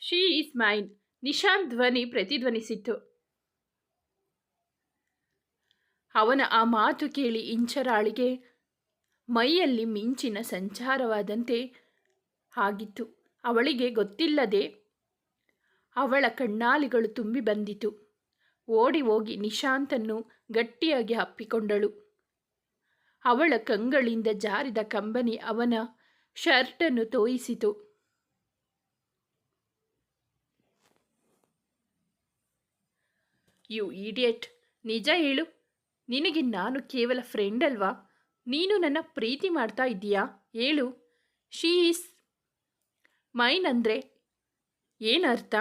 She is mine Nishant ಧ್ವನಿ ಪ್ರತಿಧ್ವನಿಸಿತ್ತು. ಅವನ ಆ ಮಾತು ಕೇಳಿ ಇಂಚರಾಳಿಗೆ ಮೈಯಲ್ಲಿ ಮಿಂಚಿನ ಸಂಚಾರವಾದಂತೆ ಆಗಿತ್ತು. ಅವಳಿಗೆ ಗೊತ್ತಿಲ್ಲದೆ ಅವಳ ಕಣ್ಣಾಲಿಗಳು ತುಂಬಿ ಬಂದಿತು. ಓಡಿ ಹೋಗಿ ನಿಶಾಂತನ್ನು ಗಟ್ಟಿಯಾಗಿ ಅಪ್ಪಿಕೊಂಡಳು. ಅವಳ ಕಂಗಳಿಂದ ಜಾರಿದ ಕಂಬನಿ ಅವನ ಶರ್ಟನ್ನು ತೋಯಿಸಿತು. ಯು ಈಡಿಯಟ್ ನಿಜ ಹೇಳು. ನಿನಗೆ ನಾನು ಕೇವಲ ಫ್ರೆಂಡ್ ಅಲ್ವಾ? ನೀನು ನನ್ನ ಪ್ರೀತಿ ಮಾಡ್ತಾ ಇದ್ದೀಯಾ? ಹೇಳು. ಶೀ ಈಸ್ ಮೈನ್ ಅಂದರೆ ಏನರ್ಥ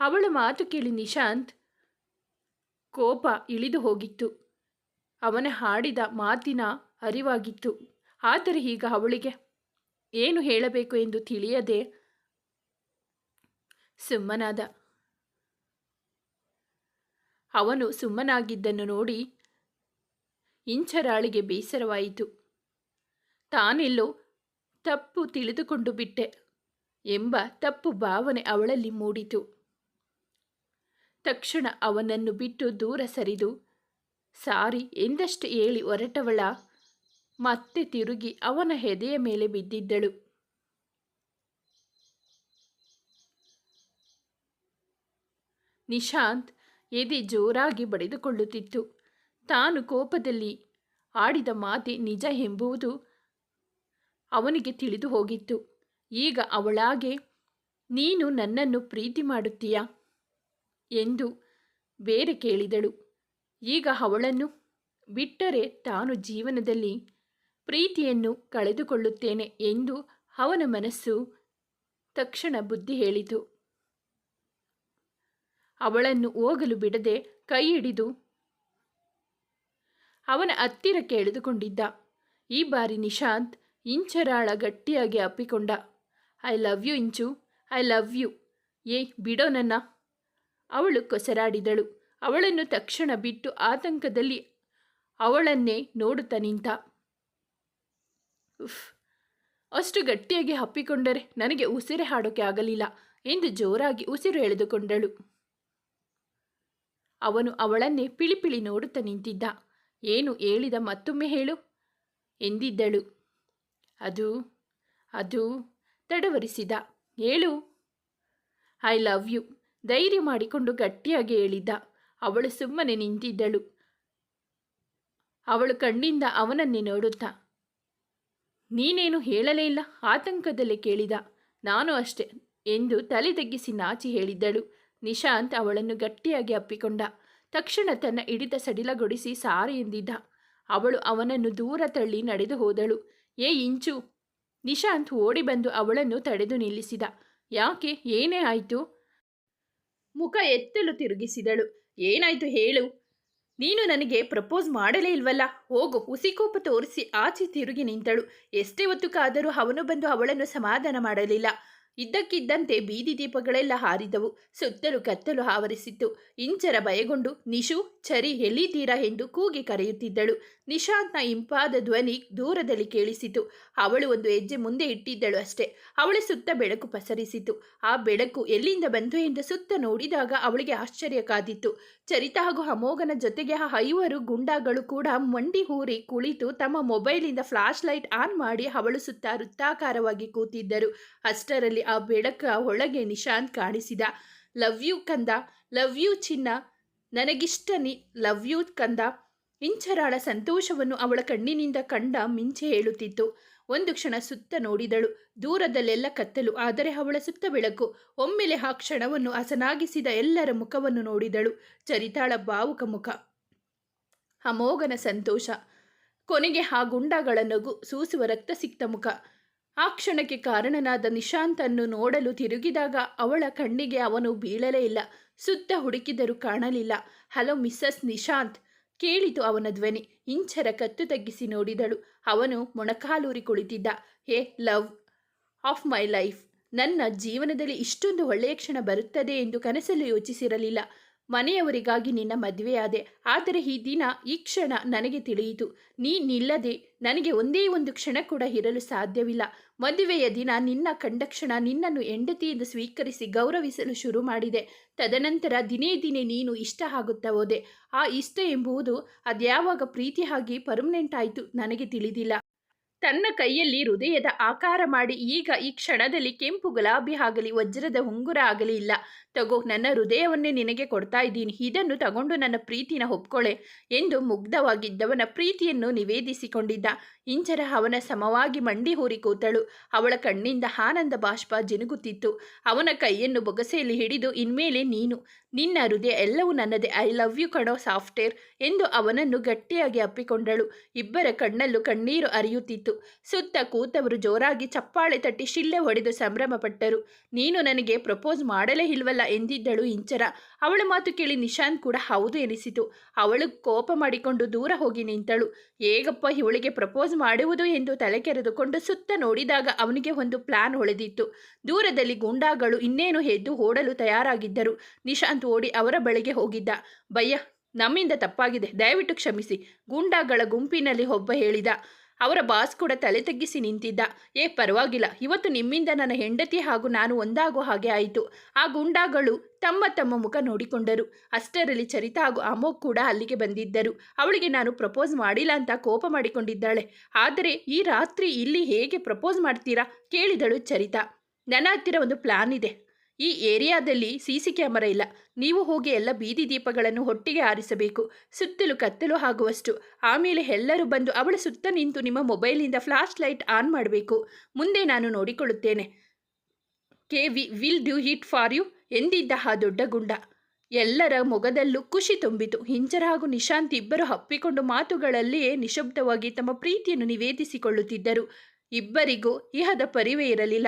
ಅವಳ ಮಾತು ಕೇಳಿ ನಿಶಾಂತ್ ಕೋಪ ಇಳಿದು ಹೋಗಿತ್ತು. ಅವನ ಹಾಡಿದ ಮಾತಿನ ಅರಿವಾಗಿತ್ತು. ಆದರೆ ಈಗ ಅವಳಿಗೆ ಏನು ಹೇಳಬೇಕು ಎಂದು ತಿಳಿಯದೆ ಸುಮ್ಮನಾದ. ಅವನು ಸುಮ್ಮನಾಗಿದ್ದನ್ನು ನೋಡಿ ಇಂಚರಾಳಿಗೆ ಬೇಸರವಾಯಿತು. ತಾನೆಲ್ಲೋ ತಪ್ಪು ತಿಳಿದುಕೊಂಡು ಬಿಟ್ಟೆ ಎಂಬ ತಪ್ಪು ಭಾವನೆ ಅವಳಲ್ಲಿ ಮೂಡಿತು. ತಕ್ಷಣ ಅವನನ್ನು ಬಿಟ್ಟು ದೂರ ಸರಿದು, ಸಾರಿ, ಎಂದಷ್ಟು ಹೇಳಿ ಹೊರಟವಳ ಮತ್ತೆ ತಿರುಗಿ ಅವನ ಹೆದೆಯ ಮೇಲೆ ಬಿದ್ದಿದ್ದಳು. ನಿಶಾಂತ್ ಎದೆ ಜೋರಾಗಿ ಬಡಿದುಕೊಳ್ಳುತ್ತಿತ್ತು. ತಾನು ಕೋಪದಲ್ಲಿ ಆಡಿದ ಮಾತೆ ನಿಜ ಎಂಬುವುದು ಅವನಿಗೆ ತಿಳಿದು ಹೋಗಿತ್ತು. ಈಗ ಅವಳಾಗೆ, ನೀನು ನನ್ನನ್ನು ಪ್ರೀತಿ ಮಾಡುತ್ತೀಯಾ? ಎಂದು ಬೇರೆ ಕೇಳಿದಳು. ಈಗ ಅವಳನ್ನು ಬಿಟ್ಟರೆ ತಾನು ಜೀವನದಲ್ಲಿ ಪ್ರೀತಿಯನ್ನು ಕಳೆದುಕೊಳ್ಳುತ್ತೇನೆ ಎಂದು ಅವನ ಮನಸ್ಸು ತಕ್ಷಣ ಬುದ್ಧಿ ಹೇಳಿತು. ಅವಳನ್ನು ಹೋಗಲು ಬಿಡದೆ ಕೈ ಹಿಡಿದು ಅವನ ಹತ್ತಿರ ಎಳೆದುಕೊಂಡಿದ್ದ ಈ ಬಾರಿ ನಿಶಾಂತ್ ಇಂಚರಾಳ ಗಟ್ಟಿಯಾಗಿ ಅಪ್ಪಿಕೊಂಡ. I love you Inchu, I love you. ಏ, ಬಿಡೋ ನನ್ನ. ಅವಳು ಕೊಸರಾಡಿದಳು. ಅವಳನ್ನು ತಕ್ಷಣ ಬಿಟ್ಟು ಆತಂಕದಲ್ಲಿ ಅವಳನ್ನೇ ನೋಡುತ್ತಾ ನಿಂತ. ಉಫ್, ಅಷ್ಟು ಗಟ್ಟಿಯಾಗಿ ಹಪ್ಪಿಕೊಂಡರೆ ನನಗೆ ಉಸಿರೆ ಹಾಡೋಕೆ ಆಗಲಿಲ್ಲ ಎಂದು ಜೋರಾಗಿ ಉಸಿರು ಎಳೆದುಕೊಂಡಳು. ಅವನು ಅವಳನ್ನೇ ಪಿಳಿಪಿಳಿ ನೋಡುತ್ತಾ ನಿಂತಿದ್ದ. ಏನು ಹೇಳಿದ ಮತ್ತೊಮ್ಮೆ ಹೇಳು. ಎಂದಿದ್ದಳು. ಅದು ಅದು ತಡವರಿಸಿದ. ಹೇಳು. I love you. ಧೈರ್ಯ ಮಾಡಿಕೊಂಡು ಗಟ್ಟಿಯಾಗಿ ಹೇಳಿದ್ದ. ಅವಳು ಸುಮ್ಮನೆ ನಿಂತಿದ್ದಳು. ಅವಳು ಕಣ್ಣಿಂದ ಅವನನ್ನೇ ನೋಡುತ್ತಾ. ನೀನೇನು ಹೇಳಲೇ ಇಲ್ಲ. ಆತಂಕದಲ್ಲೇ ಕೇಳಿದ. ನಾನು ಅಷ್ಟೆ ಎಂದು ತಲೆ ತಗ್ಗಿಸಿ ನಾಚಿ ಹೇಳಿದ್ದಳು. ನಿಶಾಂತ್ ಅವಳನ್ನು ಗಟ್ಟಿಯಾಗಿ ಅಪ್ಪಿಕೊಂಡ. ತಕ್ಷಣ ತನ್ನ ಹಿಡಿತ ಸಡಿಲಗೊಳಿಸಿ ಸಾರಿ ಎಂದಿದ್ದ. ಅವಳು ಅವನನ್ನು ದೂರ ತಳ್ಳಿ ನಡೆದು ಹೋದಳು. ಏ ಇಂಚು! ನಿಶಾಂತ್ ಓಡಿ ಬಂದು ಅವಳನ್ನು ತಡೆದು ನಿಲ್ಲಿಸಿದ. ಯಾಕೆ? ಏನೇ ಆಯಿತು? ಮುಖ ಎತ್ತಲು ತಿರುಗಿಸಿದಳು. ಏನಾಯ್ತು ಹೇಳು. ನೀನು ನನಗೆ ಪ್ರಪೋಸ್ ಮಾಡಲೇ ಇಲ್ವಲ್ಲ? ಹೋಗು ಹುಸಿಕೋಪ ತೋರಿಸಿ ಆಚೆ ತಿರುಗಿ ನಿಂತಳು. ಎಷ್ಟೇ ಹೊತ್ತುಕಾದರೂ ಅವನು ಬಂದು ಅವಳನ್ನು ಸಮಾಧಾನ ಮಾಡಲಿಲ್ಲ. ಇದ್ದಕ್ಕಿದ್ದಂತೆ ಬೀದಿ ದೀಪಗಳೆಲ್ಲ ಹಾರಿದವು. ಸುತ್ತಲೂ ಕತ್ತಲು ಆವರಿಸಿತ್ತು. ಇಂಚರ ಭಯಗೊಂಡು ನಿಶು, ಚರಿ ಎಲ್ಲಿದ್ದೀರಾ? ಎಂದು ಕೂಗಿ ಕರೆಯುತ್ತಿದ್ದಳು. ನಿಶಾಂತ್ನ ಇಂಪಾದ ಧ್ವನಿ ದೂರದಲ್ಲಿ ಕೇಳಿಸಿತು. ಅವಳು ಒಂದು ಹೆಜ್ಜೆ ಮುಂದೆ ಇಟ್ಟಿದ್ದಳು ಅಷ್ಟೇ. ಅವಳ ಸುತ್ತ ಬೆಳಕು ಪಸರಿಸಿತು. ಆ ಬೆಳಕು ಎಲ್ಲಿಂದ ಬಂತು ಎಂದು ಸುತ್ತ ನೋಡಿದಾಗ ಅವಳಿಗೆ ಆಶ್ಚರ್ಯ ಕಾದಿತ್ತು. ಚರಿತ ಹಾಗೂ ಅಮೋಘನ ಜೊತೆಗೆ ಆ ಐವರು ಗುಂಡಾಗಳು ಕೂಡ ಮಂಡಿ ಹೂರಿ ಕುಳಿತು ತಮ್ಮ ಮೊಬೈಲಿಂದ ಫ್ಲಾಶ್ ಲೈಟ್ ಆನ್ ಮಾಡಿ ಅವಳು ಸುತ್ತ ವೃತ್ತಾಕಾರವಾಗಿ ಕೂತಿದ್ದರು. ಅಷ್ಟರಲ್ಲಿ ಆ ಬೆಳಕ ಒಳಗೆ ನಿಶಾಂತ್ ಕಾಣಿಸಿದ. ಲವ್ ಯು ಕಂದ, ಲವ್ ಯು ಚಿನ್ನ, ನನಗಿಷ್ಟ ನಿ, ಲವ್ ಯು ಕಂದ. ಇಂಚರಾಳ ಸಂತೋಷವನ್ನು ಅವಳ ಕಣ್ಣಿನಿಂದ ಕಂಡ ಮಿಂಚೆ ಹೇಳುತ್ತಿತ್ತು. ಒಂದು ಕ್ಷಣ ಸುತ್ತ ನೋಡಿದಳು. ದೂರದಲ್ಲೆಲ್ಲ ಕತ್ತಲು, ಆದರೆ ಅವಳ ಸುತ್ತ ಬೆಳಕು. ಒಮ್ಮೆಲೆ ಆ ಕ್ಷಣವನ್ನು ಹಸನಾಗಿಸಿದ ಎಲ್ಲರ ಮುಖವನ್ನು ನೋಡಿದಳು. ಚರಿತಾಳ ಭಾವುಕ ಮುಖ. ಅಮೋಘನ ಸಂತೋಷ. ಕೊನೆಗೆ ಆ ಗುಂಡಗಳ ನಗು, ಸೂಸುವ ರಕ್ತ ಸಿಕ್ತ ಮುಖ. ಆ ಕ್ಷಣಕ್ಕೆ ಕಾರಣನಾದ ನಿಶಾಂತನ್ನು ನೋಡಲು ತಿರುಗಿದಾಗ ಅವಳ ಕಣ್ಣಿಗೆ ಅವನು ಬೀಳಲೇ ಇಲ್ಲ. ಸುತ್ತ ಹುಡುಕಿದರೂ ಕಾಣಲಿಲ್ಲ. ಹಲೋ ಮಿಸ್ಸಸ್ ನಿಶಾಂತ್, ಕೇಳಿತು ಅವನ ಧ್ವನಿ. ಇಂಚರ ಕತ್ತು ತಗ್ಗಿಸಿ ನೋಡಿದಳು. ಅವನು ಮೊಣಕಾಲೂರಿ ಕುಳಿತಿದ್ದ. ಹೇ, ಲವ್ ಆಫ್ ಮೈ ಲೈಫ್. ನನ್ನ ಜೀವನದಲ್ಲಿ ಇಷ್ಟೊಂದು ಒಳ್ಳೆಯ ಕ್ಷಣ ಬರುತ್ತದೆ ಎಂದು ಕನಸಲ್ಲೂ ಯೋಚಿಸಿರಲಿಲ್ಲ. ಮನೆಯವರಿಗಾಗಿ ನಿನ್ನ ಮದುವೆಯಾದೆ. ಆದರೆ ಈ ದಿನ, ಈ ಕ್ಷಣ ನನಗೆ ತಿಳಿಯಿತು. ನೀನಿಲ್ಲದೆ ನನಗೆ ಒಂದೇ ಒಂದು ಕ್ಷಣ ಕೂಡ ಇರಲು ಸಾಧ್ಯವಿಲ್ಲ. ಮದುವೆಯ ದಿನ ನಿನ್ನ ಕಂಡ ಕ್ಷಣ ನಿನ್ನನ್ನು ಹೆಂಡತಿಯಿಂದ ಸ್ವೀಕರಿಸಿ ಗೌರವಿಸಲು ಶುರು ಮಾಡಿದೆ. ತದನಂತರ ದಿನೇ ದಿನೇ ನೀನು ಇಷ್ಟ ಆಗುತ್ತಾ ಹೋದೆ. ಆ ಇಷ್ಟ ಎಂಬುದು ಅದ್ಯಾವಾಗ ಪ್ರೀತಿ ಆಗಿ ಪರ್ಮನೆಂಟ್ ಆಯಿತು ನನಗೆ ತಿಳಿದಿಲ್ಲ. ತನ್ನ ಕೈಯಲ್ಲಿ ಹೃದಯದ ಆಕಾರ ಮಾಡಿ, ಈಗ ಈ ಕ್ಷಣದಲ್ಲಿ ಕೆಂಪು ಗುಲಾಬಿ ಆಗಲಿ, ವಜ್ರದ ಉಂಗುರ ಆಗಲಿ ಇಲ್ಲ. ತಗೋ, ನನ್ನ ಹೃದಯವನ್ನೇ ನಿನಗೆ ಕೊಡ್ತಾ ಇದ್ದೀನಿ. ಇದನ್ನು ತಗೊಂಡು ನನ್ನ ಪ್ರೀತಿನ ಒಪ್ಕೊಳ್ಳೆ ಎಂದು ಮುಗ್ಧವಾಗಿದ್ದವನ ಪ್ರೀತಿಯನ್ನು ನಿವೇದಿಸಿಕೊಂಡಿದ್ದ. ಇಂಚರ ಅವನ ಸಮವಾಗಿ ಮಂಡಿ ಹೂರಿ ಕೂತಳು. ಅವಳ ಕಣ್ಣಿಂದ ಆನಂದ ಬಾಷ್ಪ ಜಿನುಗುತ್ತಿತ್ತು. ಅವನ ಕೈಯನ್ನು ಬೊಗಸೆಯಲ್ಲಿ ಹಿಡಿದು, ಇನ್ಮೇಲೆ ನೀನು. ನಿನ್ನ ಹೃದಯ ಎಲ್ಲವೂ ನನ್ನದೇ. ಐ ಲವ್ ಯು ಕಣೋ ಸಾಫ್ಟ್ವೇರ್ ಎಂದು ಅವನನ್ನು ಗಟ್ಟಿಯಾಗಿ ಅಪ್ಪಿಕೊಂಡಳು. ಇಬ್ಬರ ಕಣ್ಣಲ್ಲೂ ಕಣ್ಣೀರು ಅರಿಯುತ್ತಿತ್ತು ಸುತ್ತ ಕೂತವರು ಜೋರಾಗಿ ಚಪ್ಪಾಳೆ ತಟ್ಟಿ ಶಿಲ್ಲೆ ಹೊಡೆದು ಸಂಭ್ರಮಪಟ್ಟರು. ನೀನು ನನಗೆ ಪ್ರಪೋಸ್ ಮಾಡಲೇ ಇಲ್ವಲ್ಲ ಎಂದಿದ್ದಳು ಇಂಚರ. ಅವಳ ಮಾತು ಕೇಳಿ ನಿಶಾಂತ್ ಕೂಡ ಹೌದು ಎನಿಸಿತು. ಅವಳು ಕೋಪ ಮಾಡಿಕೊಂಡು ದೂರ ಹೋಗಿ ನಿಂತಳು. ಹೇಗಪ್ಪ ಇವಳಿಗೆ ಪ್ರಪೋಸ್ ಮಾಡುವುದು ಎಂದು ತಲೆ ಕೆರೆದುಕೊಂಡು ಸುತ್ತ ನೋಡಿದಾಗ ಅವನಿಗೆ ಒಂದು ಪ್ಲಾನ್ ಹೊಳೆದಿತ್ತು. ದೂರದಲ್ಲಿ ಗೂಂಡಾಗಳು ಇನ್ನೇನು ಎದ್ದು ಓಡಲು ತಯಾರಾಗಿದ್ದರು. ನಿಶಾಂತ್ ಓಡಿ ಅವರ ಬಳಿಗೆ ಹೋಗಿದ್ದ. ಭಯ್ಯ ನಮ್ಮಿಂದ ತಪ್ಪಾಗಿದೆ. ದಯವಿಟ್ಟು ಕ್ಷಮಿಸಿ. ಗೂಂಡಾಗಳ ಗುಂಪಿನಲ್ಲಿ ಒಬ್ಬ ಹೇಳಿದ. ಅವರ ಬಾಸ್ ಕೂಡ ತಲೆ ತಗ್ಗಿಸಿ ನಿಂತಿದ್ದ. ಏ, ಪರವಾಗಿಲ್ಲ. ಇವತ್ತು ನಿಮ್ಮಿಂದ ನನ್ನ ಹೆಂಡತಿ ಹಾಗೂ ನಾನು ಒಂದಾಗೋ ಹಾಗೆ ಆಯಿತು. ಆ ಗುಂಡಾಗಳು ತಮ್ಮ ತಮ್ಮ ಮುಖ ನೋಡಿಕೊಂಡರು. ಅಷ್ಟರಲ್ಲಿ ಚರಿತಾ ಹಾಗೂ ಅಮೋಕ್ ಕೂಡ ಅಲ್ಲಿಗೆ ಬಂದಿದ್ದರು. ಅವಳಿಗೆ ನಾನು ಪ್ರಪೋಸ್ ಮಾಡಿಲ್ಲ ಅಂತ ಕೋಪ ಮಾಡಿಕೊಂಡಿದ್ದಾಳೆ. ಆದರೆ ಈ ರಾತ್ರಿ ಇಲ್ಲಿ ಹೇಗೆ ಪ್ರಪೋಸ್ ಮಾಡ್ತೀರಾ? ಕೇಳಿದಳು ಚರಿತಾ. ನನ್ನ ಹತ್ತಿರ ಒಂದು ಪ್ಲಾನ್ ಇದೆ. ಈ ಏರಿಯಾದಲ್ಲಿ ಸಿ ಸಿ ಕ್ಯಾಮರಾ ಇಲ್ಲ. ನೀವು ಹೋಗಿ ಎಲ್ಲ ಬೀದಿ ದೀಪಗಳನ್ನು ಹೊಟ್ಟಿಗೆ ಆರಿಸಬೇಕು. ಸುತ್ತಲೂ ಕತ್ತಲು ಆಗುವಷ್ಟು. ಆಮೇಲೆ ಎಲ್ಲರೂ ಬಂದು ಅವಳ ಸುತ್ತ ನಿಂತು ನಿಮ್ಮ ಮೊಬೈಲಿಂದ ಫ್ಲಾಶ್ ಲೈಟ್ ಆನ್ ಮಾಡಬೇಕು. ಮುಂದೆ ನಾನು ನೋಡಿಕೊಳ್ಳುತ್ತೇನೆ. K V, will do hit for you ಎಂದಿದ್ದ ಆ ದೊಡ್ಡ ಗುಂಡ. ಎಲ್ಲರ ಮೊಗದಲ್ಲೂ ಖುಷಿ ತುಂಬಿತು. ಹಿಂಜರ ಹಾಗೂ ನಿಶಾಂತ್ ಇಬ್ಬರು ಹಪ್ಪಿಕೊಂಡು ಮಾತುಗಳಲ್ಲಿಯೇ ನಿಶಬ್ದವಾಗಿ ತಮ್ಮ ಪ್ರೀತಿಯನ್ನು ನಿವೇದಿಸಿಕೊಳ್ಳುತ್ತಿದ್ದರು. ಇಬ್ಬರಿಗೂ ಇಹದ ಪರಿವೇ ಇರಲಿಲ್ಲ.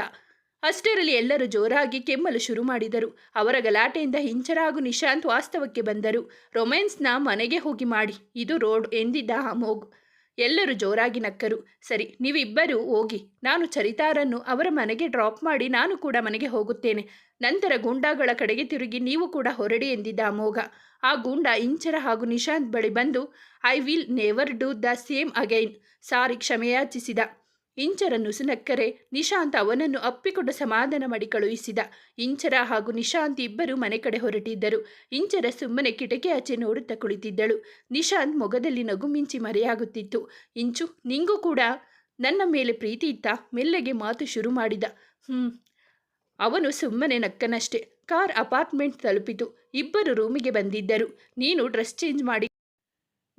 ಅಷ್ಟರಲ್ಲಿ ಎಲ್ಲರೂ ಜೋರಾಗಿ ಕೆಮ್ಮಲು ಶುರು ಮಾಡಿದರು. ಅವರ ಗಲಾಟೆಯಿಂದ ಹಿಂಚರ ಹಾಗೂ ನಿಶಾಂತ್ ವಾಸ್ತವಕ್ಕೆ ಬಂದರು. ರೊಮ್ಯಾನ್ಸ್ನ ಮನೆಗೆ ಹೋಗಿ ಮಾಡಿ. ಇದು ರೋಡ್ ಎಂದಿದ್ದ ಅಮೋಘ್ ಎಲ್ಲರೂ ಜೋರಾಗಿ ನಕ್ಕರು. ಸರಿ, ನೀವಿಬ್ಬರೂ ಹೋಗಿ. ನಾನು ಚರಿತಾರನ್ನು ಅವರ ಮನೆಗೆ ಡ್ರಾಪ್ ಮಾಡಿ ನಾನು ಕೂಡ ಮನೆಗೆ ಹೋಗುತ್ತೇನೆ. ನಂತರ ಗೂಂಡಾಗಳ ಕಡೆಗೆ ತಿರುಗಿ ನೀವು ಕೂಡ ಹೊರಡಿ ಎಂದಿದ್ದ ಅಮೋಘ ಆ ಗೂಂಡ ಇಂಚರ ಹಾಗೂ ನಿಶಾಂತ್ ಬಳಿ ಬಂದು, I will never do the same again. Sorry, ಕ್ಷಮೆಯಾಚಿಸಿದ. Inchara ನುಸುನಕ್ಕರೆ ನಿಶಾಂತ್ ಅವನನ್ನು ಅಪ್ಪಿಕೊಂಡು ಸಮಾಧಾನ ಮಾಡಿ ಕಳುಹಿಸಿದ. ಇಂಚರ ಹಾಗೂ ನಿಶಾಂತ್ ಇಬ್ಬರು ಮನೆ ಕಡೆ ಹೊರಟಿದ್ದರು. ಇಂಚರ ಸುಮ್ಮನೆ ಕಿಟಕಿ ಆಚೆ ನೋಡುತ್ತಾ ಕುಳಿತಿದ್ದಳು. ನಿಶಾಂತ್ ಮೊಗದಲ್ಲಿ ನಗು ಮಿಂಚಿ ಮರೆಯಾಗುತ್ತಿತ್ತು. ಇಂಚು, ನಿಂಗೂ ಕೂಡ ನನ್ನ ಮೇಲೆ ಪ್ರೀತಿ ಇತ್ತ? ಮೆಲ್ಲಗೆ ಮಾತು ಶುರು ಮಾಡಿದ. ಹ್ಞೂ ಅವನು ಸುಮ್ಮನೆ ನಕ್ಕನಷ್ಟೆ. ಕಾರ್ ಅಪಾರ್ಟ್ಮೆಂಟ್ ತಲುಪಿತು. ಇಬ್ಬರು ರೂಮಿಗೆ ಬಂದಿದ್ದರು. ನೀನು ಡ್ರೆಸ್ ಚೇಂಜ್ ಮಾಡಿ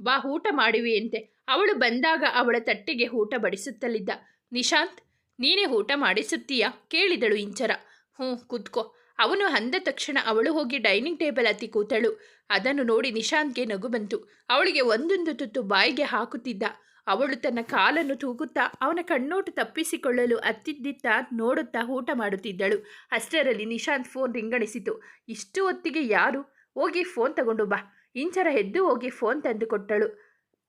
ಬಾ, ಊಟ ಮಾಡುವಿಯಂತೆ ಅವಳು ಬಂದಾಗ ಅವಳ ತಟ್ಟೆಗೆ ಊಟ ಬಡಿಸುತ್ತಲಿದ್ದ. ನಿಶಾಂತ್, ನೀನೇ ಊಟ ಮಾಡಿಸುತ್ತೀಯಾ? ಕೇಳಿದಳು ಇಂಚರ ಹ್ಞೂ, ಕೂತ್ಕೋ. ಅವನು ಅಂದ ತಕ್ಷಣ ಅವಳು ಹೋಗಿ ಡೈನಿಂಗ್ ಟೇಬಲ್ ಹತ್ತಿ ಕೂತಳು. ಅದನ್ನು ನೋಡಿ ನಿಶಾಂತ್ಗೆ ನಗು ಬಂತು. ಅವಳಿಗೆ ಒಂದೊಂದು ತುತ್ತು ಬಾಯಿಗೆ ಹಾಕುತ್ತಿದ್ದ. ಅವಳು ತನ್ನ ಕಾಲನ್ನು ತೂಗುತ್ತಾ ಅವನ ಕಣ್ಣೋಟ ತಪ್ಪಿಸಿಕೊಳ್ಳಲು ಅತ್ತಿದ್ದಿತ್ತ ನೋಡುತ್ತಾ ಊಟ ಮಾಡುತ್ತಿದ್ದಳು. ಅಷ್ಟರಲ್ಲಿ ನಿಶಾಂತ್ ಫೋನ್ ರಿಂಗಣಿಸಿತು. ಇಷ್ಟು ಹೊತ್ತಿಗೆ ಯಾರು? ಹೋಗಿ ಫೋನ್ ತಗೊಂಡು ಬಾ. ಇಂಚರ ಎದ್ದು ಹೋಗಿ ಫೋನ್ ತಂದು ಕೊಟ್ಟಳು.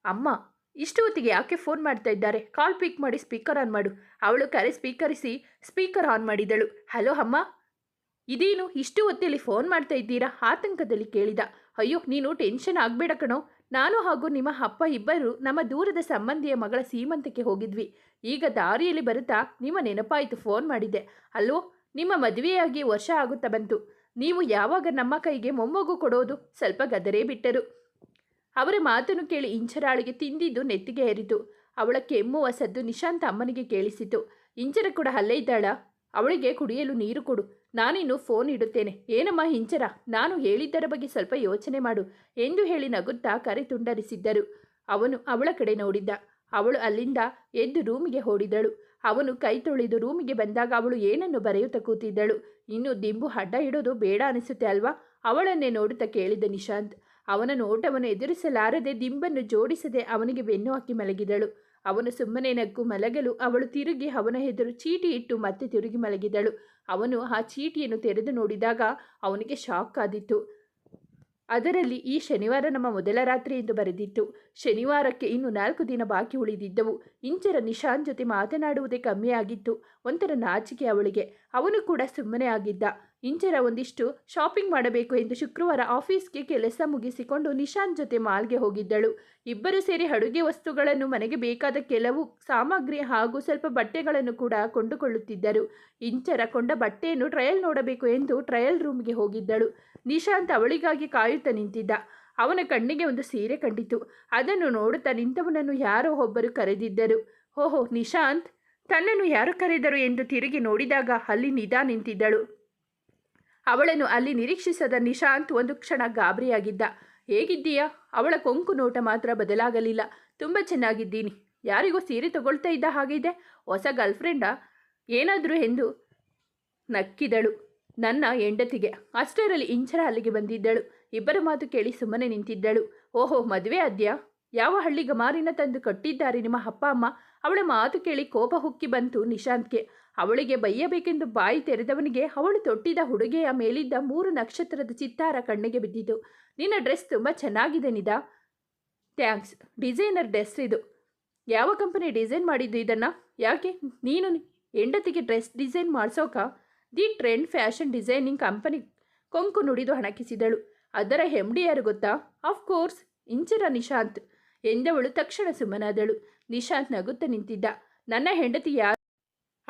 ಅಮ್ಮ, ಇಷ್ಟು ಹೊತ್ತಿಗೆ ಯಾಕೆ ಫೋನ್ ಮಾಡ್ತಾ ಇದ್ದಾರೆ? ಕಾಲ್ ಪಿಕ್ ಮಾಡಿ ಸ್ಪೀಕರ್ ಆನ್ ಮಾಡು. ಅವಳು ಕರೆ ಸ್ಪೀಕರಿಸಿ ಸ್ಪೀಕರ್ ಆನ್ ಮಾಡಿದಳು. ಹಲೋ ಅಮ್ಮ. ಇದೇನು, ಇಷ್ಟು ಹೊತ್ತಲ್ಲಿ ಫೋನ್ ಮಾಡ್ತಾ ಇದ್ದೀರಾ? ಆತಂಕದಲ್ಲಿ ಕೇಳಿದ. ಅಯ್ಯೋ, ನೀನು ಟೆನ್ಷನ್ ಆಗಬೇಡ ಕಣೋ. ನಾನು ಹಾಗೂ ನಿಮ್ಮ ಅಪ್ಪ ಇಬ್ಬರು ನಮ್ಮ ದೂರದ ಸಂಬಂಧಿಯ ಮಗಳ ಸೀಮಂತಕ್ಕೆ ಹೋಗಿದ್ವಿ. ಈಗ ದಾರಿಯಲ್ಲಿ ಬರುತ್ತಾ, ನಿಮ್ಮ ನೆನಪಾಯಿತು ಫೋನ್ ಮಾಡಿದ್ದೆ ಅಲ್ವೋ ನಿಮ್ಮ ಮದುವೆಯಾಗಿ ವರ್ಷ ಆಗುತ್ತಾ ಬಂತು. ನೀವು ಯಾವಾಗ ನಮ್ಮ ಕೈಗೆ ಮೊಮ್ಮಗು ಕೊಡೋದು ಸ್ವಲ್ಪ ಗದರೇ ಬಿಟ್ಟರು. ಅವರ ಮಾತನ್ನು ಕೇಳಿ ಇಂಚರಾಳಿಗೆ ತಿಂದಿದ್ದು ನೆತ್ತಿಗೆ ಏರಿತು ಅವಳ ಕೆಮ್ಮುವ ಸದ್ದು ನಿಶಾಂತ ಅಮ್ಮನಿಗೆ ಕೇಳಿಸಿತು. ಇಂಚರ ಕೂಡ ಅಲ್ಲೇ ಇದ್ದಾಳ? ಅವಳಿಗೆ ಕುಡಿಯಲು ನೀರು ಕೊಡು. ನಾನಿನ್ನು ಫೋನ್ ಇಡುತ್ತೇನೆ. ಏನಮ್ಮ ಇಂಚರ? ನಾನು ಹೇಳಿದ್ದರ ಬಗ್ಗೆ ಸ್ವಲ್ಪ ಯೋಚನೆ ಮಾಡು ಎಂದು ಹೇಳಿ ನಗುತ್ತಾ ಕರೆ ತುಂಡರಿಸಿದ್ದರು. ಅವನು ಅವಳ ಕಡೆ ನೋಡಿದ್ದ. ಅವಳು ಅಲ್ಲಿಂದ ಎದ್ದು ರೂಮಿಗೆ ಓಡಿದಳು. ಅವನು ಕೈ ತೊಳೆದು ರೂಮಿಗೆ ಬಂದಾಗ ಅವಳು ಏನನ್ನು ಬರೆಯುತ್ತಾ ಕೂತಿದ್ದಳು? ಇನ್ನು ದಿಂಬು ಅಡ್ಡ ಇಡೋದು ಬೇಡ ಅನಿಸುತ್ತೆ ಅಲ್ವಾ? ಅವಳನ್ನೇ ನೋಡುತ್ತಾ ಕೇಳಿದ ನಿಶಾಂತ್. ಅವನ ನೋಟವನ್ನು ಎದುರಿಸಲಾರದೆ ದಿಂಬನ್ನು ಜೋಡಿಸದೆ ಅವನಿಗೆ ಬೆನ್ನು ಹಾಕಿ ಮಲಗಿದಳು. ಅವನು ಸುಮ್ಮನೆ ನಗ್ಗು ಮಲಗಲು ಅವಳು ತಿರುಗಿ ಅವನ ಎದುರು ಚೀಟಿ ಇಟ್ಟು ಮತ್ತೆ ತಿರುಗಿ ಮಲಗಿದಳು. ಅವನು ಆ ಚೀಟಿಯನ್ನು ತೆರೆದು ನೋಡಿದಾಗ ಅವನಿಗೆ ಶಾಕ್ ಆದಿತ್ತು. ಅದರಲ್ಲಿ ಈ ಶನಿವಾರ ನಮ್ಮ ಮೊದಲ ರಾತ್ರಿ ಎಂದು ಬರೆದಿತ್ತು. ಶನಿವಾರಕ್ಕೆ ಇನ್ನು ನಾಲ್ಕು ದಿನ ಬಾಕಿ ಉಳಿದಿದ್ದವು. ಇಂಚರ ನಿಶಾನ್ ಜೊತೆ ಮಾತನಾಡುವುದೇ ಕಮ್ಮಿಯಾಗಿತ್ತು. ಒಂಥರ ನಾಚಿಕೆ ಅವಳಿಗೆ. ಅವನು ಕೂಡ ಸುಮ್ಮನೆ ಆಗಿದ್ದ. ಇಂಚರ ಒಂದಿಷ್ಟು ಶಾಪಿಂಗ್ ಮಾಡಬೇಕು ಎಂದು ಶುಕ್ರವಾರ ಆಫೀಸ್ಗೆ ಕೆಲಸ ಮುಗಿಸಿಕೊಂಡು ನಿಶಾಂತ್ ಜೊತೆ ಮಾಲ್ಗೆ ಹೋಗಿದ್ದಳು. ಇಬ್ಬರು ಸೇರಿ ಅಡುಗೆ ವಸ್ತುಗಳನ್ನು ಮನೆಗೆ ಬೇಕಾದ ಕೆಲವು ಸಾಮಗ್ರಿ ಹಾಗೂ ಸ್ವಲ್ಪ ಬಟ್ಟೆಗಳನ್ನು ಕೂಡ ಕೊಂಡುಕೊಳ್ಳುತ್ತಿದ್ದರು. ಇಂಚರ ಕೊಂಡ ಬಟ್ಟೆಯನ್ನು ಟ್ರಯಲ್ ನೋಡಬೇಕು ಎಂದು ಟ್ರಯಲ್ ರೂಮ್ಗೆ ಹೋಗಿದ್ದಳು. ನಿಶಾಂತ್ ಅವಳಿಗಾಗಿ ಕಾಯುತ್ತಾ ನಿಂತಿದ್ದ. ಅವನ ಕಣ್ಣಿಗೆ ಒಂದು ಸೀರೆ ಕಂಡಿತು. ಅದನ್ನು ನೋಡುತ್ತಾ ನಿಂತವನನ್ನು ಯಾರೋ ಒಬ್ಬರು ಕರೆದಿದ್ದರು. ಓಹೋ, ನಿಶಾಂತ್! ತನ್ನನ್ನು ಯಾರು ಕರೆದರು? ಎಂದು ತಿರುಗಿ ನೋಡಿದಾಗ ಅಲ್ಲಿ ನಿಧಾ ನಿಂತಿದ್ದಳು. ಅವಳನ್ನು ಅಲ್ಲಿ ನಿರೀಕ್ಷಿಸದ ನಿಶಾಂತ್ ಒಂದು ಕ್ಷಣ ಗಾಬರಿಯಾಗಿದ್ದ. ಹೇಗಿದ್ದೀಯಾ? ಅವಳ ಕೊಂಕು ನೋಟ ಮಾತ್ರ ಬದಲಾಗಲಿಲ್ಲ. ತುಂಬ ಚೆನ್ನಾಗಿದ್ದೀನಿ. ಯಾರಿಗೋ ಸೀರೆ ತಗೊಳ್ತಾ ಇದ್ದ ಹಾಗಿದೆ. ಹೊಸ ಗರ್ಲ್ಫ್ರೆಂಡಾ? ಏನಾದರೂ ಎಂದು ನಕ್ಕಿದಳು. ನನ್ನ ಹೆಂಡತಿಗೆ. ಅಷ್ಟರಲ್ಲಿ ಇಂಚರ ಅಲ್ಲಿಗೆ ಬಂದಿದ್ದಳು. ಇಬ್ಬರ ಮಾತು ಕೇಳಿ ಸುಮ್ಮನೆ ನಿಂತಿದ್ದಳು. ಓಹೋ, ಮದುವೆ ಆದ್ಯಾ? ಯಾವ ಹಳ್ಳಿ ಗಮಾರಿನ ತಂದು ಕಟ್ಟಿದ್ದಾರೆ ನಿಮ್ಮ ಅಪ್ಪ, ಅಮ್ಮ? ಅವಳ ಮಾತು ಕೇಳಿ ಕೋಪ ಹುಕ್ಕಿ ಬಂತು ನಿಶಾಂತ್ಗೆ. ಅವಳಿಗೆ ಬೈಯಬೇಕೆಂದು ಬಾಯಿ ತೆರೆದವನಿಗೆ ಅವಳು ತೊಟ್ಟಿದ ಹುಡುಗೆಯ ಮೇಲಿದ್ದ ಮೂರು ನಕ್ಷತ್ರದ ಚಿತ್ತಾರ ಕಣ್ಣಿಗೆ ಬಿದ್ದಿತು. ನಿನ್ನ ಡ್ರೆಸ್ ತುಂಬ ಚೆನ್ನಾಗಿದೆ ನಿದಾ ಥ್ಯಾಂಕ್ಸ್. ಡಿಸೈನರ್ ಡ್ರೆಸ್ ಇದು. ಯಾವ ಕಂಪನಿ ಡಿಸೈನ್ ಮಾಡಿದ್ದು ಇದನ್ನು? ಯಾಕೆ? ನೀನು ಹೆಂಡತಿಗೆ dress design ಮಾಡಿಸೋಕ? The trend fashion designing company ಕೊಂಕು ನುಡಿದು ಹಣಕಿಸಿದಳು. ಅದರ ಹೆಮ್ಡಿ ಯಾರು ಗೊತ್ತಾ? ಕೋರ್ಸ್ ಇಂಚರ ನಿಶಾಂತ್. ಎಂದವಳು ತಕ್ಷಣ ಸುಮ್ಮನಾದಳು. ನಿಶಾಂತ್ ನಗುತ್ತ ನಿಂತಿದ್ದ. ನನ್ನ ಹೆಂಡತಿ ಯಾರು?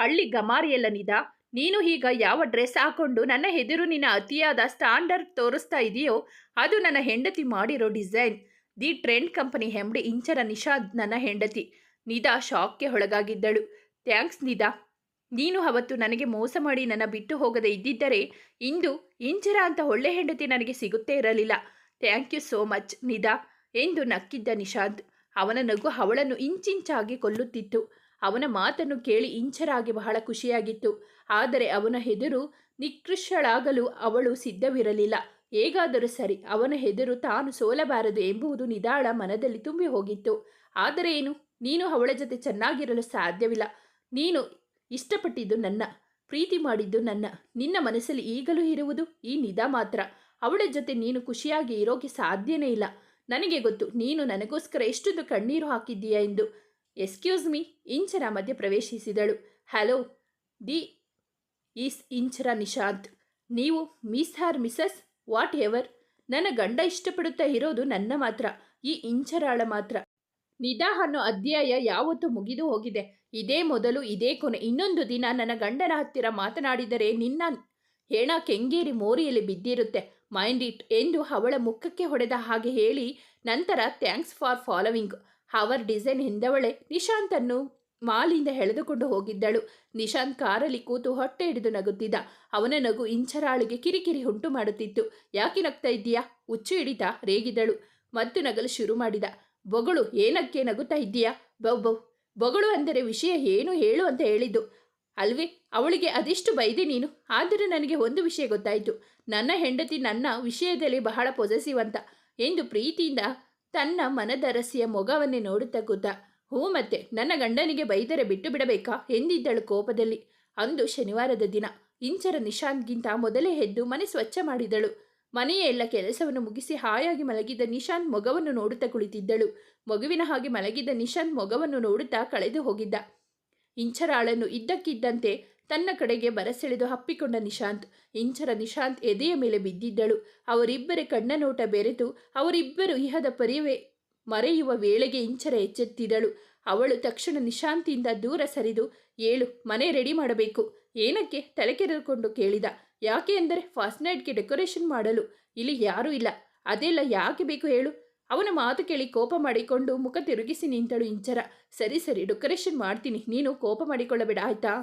ಹಳ್ಳಿ ಗಮಾರಿಯಲ್ಲ ನಿದ ನೀನು ಈಗ ಯಾವ ಡ್ರೆಸ್ ಹಾಕೊಂಡು ನನ್ನ ಎದುರು ನಿನ್ನ ಅತಿಯಾದ ಸ್ಟ್ಯಾಂಡರ್ಡ್ ತೋರಿಸ್ತಾ ಇದೆಯೋ, ಅದು ನನ್ನ ಹೆಂಡತಿ ಮಾಡಿರೋ design. The trend company MD Inchara Nishad ನನ್ನ ಹೆಂಡತಿ. ನಿದಾ ಶಾಕ್ಗೆ ಒಳಗಾಗಿದ್ದಳು. ಥ್ಯಾಂಕ್ಸ್ ನಿದಾ. ನೀನು ಅವತ್ತು ನನಗೆ ಮೋಸ ಮಾಡಿ ನನ್ನ ಬಿಟ್ಟು ಹೋಗದೆ ಇದ್ದಿದ್ದರೆ, ಇಂದು ಇಂಚರ ಅಂತ ಒಳ್ಳೆ ಹೆಂಡತಿ ನನಗೆ ಸಿಗುತ್ತೇ ಇರಲಿಲ್ಲ. Thank you so much Nida ಎಂದು ನಕ್ಕಿದ್ದ ನಿಷಾದ್ ಅವನ ನಗು ಅವಳನ್ನು ಇಂಚಿಂಚಾಗಿ ಕೊಲ್ಲುತ್ತಿತ್ತು. ಅವನ ಮಾತನ್ನು ಕೇಳಿ ಇಂಚರಾಗಿ ಬಹಳ ಖುಷಿಯಾಗಿತ್ತು. ಆದರೆ ಅವನ ಹೆದರು ನಿಕೃಷ್ಟಳಾಗಲು ಅವಳು ಸಿದ್ಧವಿರಲಿಲ್ಲ. ಹೇಗಾದರೂ ಸರಿ, ಅವನ ಹೆದರು ತಾನು ಸೋಲಬಾರದು ಎಂಬುದು ನಿದಾಳ ಮನದಲ್ಲಿ ತುಂಬಿ ಹೋಗಿತ್ತು. ಆದರೆ ಏನು, ನೀನು ಅವಳ ಜೊತೆ ಚೆನ್ನಾಗಿರಲು ಸಾಧ್ಯವಿಲ್ಲ. ನೀನು ಇಷ್ಟಪಟ್ಟಿದ್ದು ನನ್ನ, ಪ್ರೀತಿ ಮಾಡಿದ್ದು ನನ್ನ, ನಿನ್ನ ಮನಸ್ಸಲ್ಲಿ ಈಗಲೂ ಇರುವುದು ಈ ನಿದ ಮಾತ್ರ. ಅವಳ ಜೊತೆ ನೀನು ಖುಷಿಯಾಗಿ ಇರೋಕೆ ಸಾಧ್ಯನೇ ಇಲ್ಲ. ನನಗೆ ಗೊತ್ತು, ನೀನು ನನಗೋಸ್ಕರ ಎಷ್ಟೊಂದು ಕಣ್ಣೀರು ಹಾಕಿದ್ದೀಯಾ ಎಂದು. ಎಸ್ಕ್ಯೂಸ್ ಮೀ ಇಂಚರ ಮಧ್ಯೆ ಪ್ರವೇಶಿಸಿದಳು. Hello the is Inchara Nishant. ನೀವು miss or Mrs what ever ನನ್ನ ಗಂಡ ಇಷ್ಟಪಡುತ್ತಾ ಇರೋದು ನನ್ನ ಮಾತ್ರ, ಈ ಇಂಚರಾಳ ಮಾತ್ರ. ನಿದಾ ಅನ್ನೋ ಅಧ್ಯಾಯ ಯಾವತ್ತೂ ಮುಗಿದು ಹೋಗಿದೆ. ಇದೇ ಮೊದಲು, ಇದೇ ಕೊನೆ. ಇನ್ನೊಂದು ದಿನ ನನ್ನ ಗಂಡನ ಹತ್ತಿರ ಮಾತನಾಡಿದರೆ ನಿನ್ನ ಹೆಣ ಕೆಂಗೇರಿ ಮೋರಿಯಲ್ಲಿ ಬಿದ್ದಿರುತ್ತೆ. ಮೈಂಡ್ ಇಟ್ ಎಂದು ಅವಳ ಮುಖಕ್ಕೆ ಹೊಡೆದ ಹಾಗೆ ಹೇಳಿ, ನಂತರ thanks for following our design ಹಿಂದವಳೆ. ನಿಶಾಂತನ್ನು ಮಾಲಿಂದ ಎಳೆದುಕೊಂಡು ಹೋಗಿದ್ದಳು. ನಿಶಾಂತ್ ಕಾರಲ್ಲಿ ಕೂತು ಹೊಟ್ಟೆ ಹಿಡಿದು ನಗುತ್ತಿದ್ದ. ಅವನ ನಗು ಇಂಚರಾಳಿಗೆ ಕಿರಿಕಿರಿ ಉಂಟು ಮಾಡುತ್ತಿತ್ತು. ಯಾಕೆ ನಗ್ತಾ ಇದ್ದೀಯಾ? ಹುಚ್ಚು ಹಿಡಿತಾ ರೇಗಿದಳು. ಮತ್ತು ನಗಲು ಶುರು ಮಾಡಿದ. ಬೊಗಳು, ಏನಕ್ಕೆ ನಗುತ್ತಾ ಇದ್ದೀಯಾ? ಬೌ ಬೌ. ಬೊಗಳು ಅಂದರೆ ವಿಷಯ ಏನು ಹೇಳು ಅಂತ ಹೇಳಿದ್ದು. ಅಲ್ವೇ, ಅವಳಿಗೆ ಅದೆಷ್ಟು ಬೈದೆ ನೀನು. ಆದರೆ ನನಗೆ ಒಂದು ವಿಷಯ ಗೊತ್ತಾಯಿತು. ನನ್ನ ಹೆಂಡತಿ ನನ್ನ ವಿಷಯದಲ್ಲಿ ಬಹಳ ಪೊಸೆಸಿವ್ ಅಂತ. ಎಂದು ಪ್ರೀತಿಯಿಂದ ತನ್ನ ಮನದರಸಿಯ ಮೊಗವನ್ನೇ ನೋಡುತ್ತಾ ಕೂತ, ಹೂ ಮತ್ತೆ, ನನ್ನ ಗಂಡನಿಗೆ ಬೈದರೆ ಬಿಟ್ಟು ಬಿಡಬೇಕಾ? ಎಂದಿದ್ದಳು ಕೋಪದಲ್ಲಿ. ಅಂದು ಶನಿವಾರದ ದಿನ, ಇಂಚರ ನಿಶಾಂತ್ಗಿಂತ ಮೊದಲೇ ಎದ್ದು ಮನೆ ಸ್ವಚ್ಛ ಮಾಡಿದಳು. ಮನೆಯ ಎಲ್ಲ ಕೆಲಸವನ್ನು ಮುಗಿಸಿ ಹಾಯಾಗಿ ಮಲಗಿದ ನಿಶಾಂತ್ ಮೊಗವನ್ನು ನೋಡುತ್ತಾ ಕುಳಿತಿದ್ದಳು. ಮಗುವಿನ ಹಾಗೆ ಮಲಗಿದ್ದ ನಿಶಾಂತ್ ಮೊಗವನ್ನು ನೋಡುತ್ತಾ ಕಳೆದು ಹೋಗಿದ್ದ. ಇಂಚರಾಳನ್ನು ಇದ್ದಕ್ಕಿದ್ದಂತೆ ತನ್ನ ಕಡೆಗೆ ಬರಸೆಳೆದು ಹಪ್ಪಿಕೊಂಡ ನಿಶಾಂತ್. ಇಂಚರ ನಿಶಾಂತ್ ಎದೆಯ ಮೇಲೆ ಬಿದ್ದಿದ್ದಳು. ಅವರಿಬ್ಬರ ಕಣ್ಣ ನೋಟ ಬೆರೆತು ಅವರಿಬ್ಬರು ಇಹದ ಪರಿವೆ ಮರೆಯುವ ವೇಳೆಗೆ ಇಂಚರ ಎಚ್ಚೆತ್ತಿದಳು. ಅವಳು ತಕ್ಷಣ ನಿಶಾಂತಿಯಿಂದ ದೂರ ಸರಿದು, ಏಳು, ಮನೆ ರೆಡಿ ಮಾಡಬೇಕು. ಏನಕ್ಕೆ? ತಲೆ ಕೆರೆದುಕೊಂಡು ಕೇಳಿದ. ಯಾಕೆ ಅಂದರೆ ಫಸ್ಟ್ ನೈಟ್ಗೆ ಡೆಕೋರೇಷನ್ ಮಾಡಲು. ಇಲ್ಲಿ ಯಾರೂ ಇಲ್ಲ. ಅದೆಲ್ಲ ಯಾಕೆ ಬೇಕು ಹೇಳು? ಅವನ ಮಾತು ಕೇಳಿ ಕೋಪ ಮಾಡಿಕೊಂಡು ಮುಖ ತಿರುಗಿಸಿ ನಿಂತಳು ಇಂಚರ. ಸರಿ ಸರಿ, ಡೆಕೋರೇಷನ್ ಮಾಡ್ತೀನಿ. ನೀನು ಕೋಪ ಮಾಡಿಕೊಳ್ಳಬೇಡ, ಆಯ್ತಾ?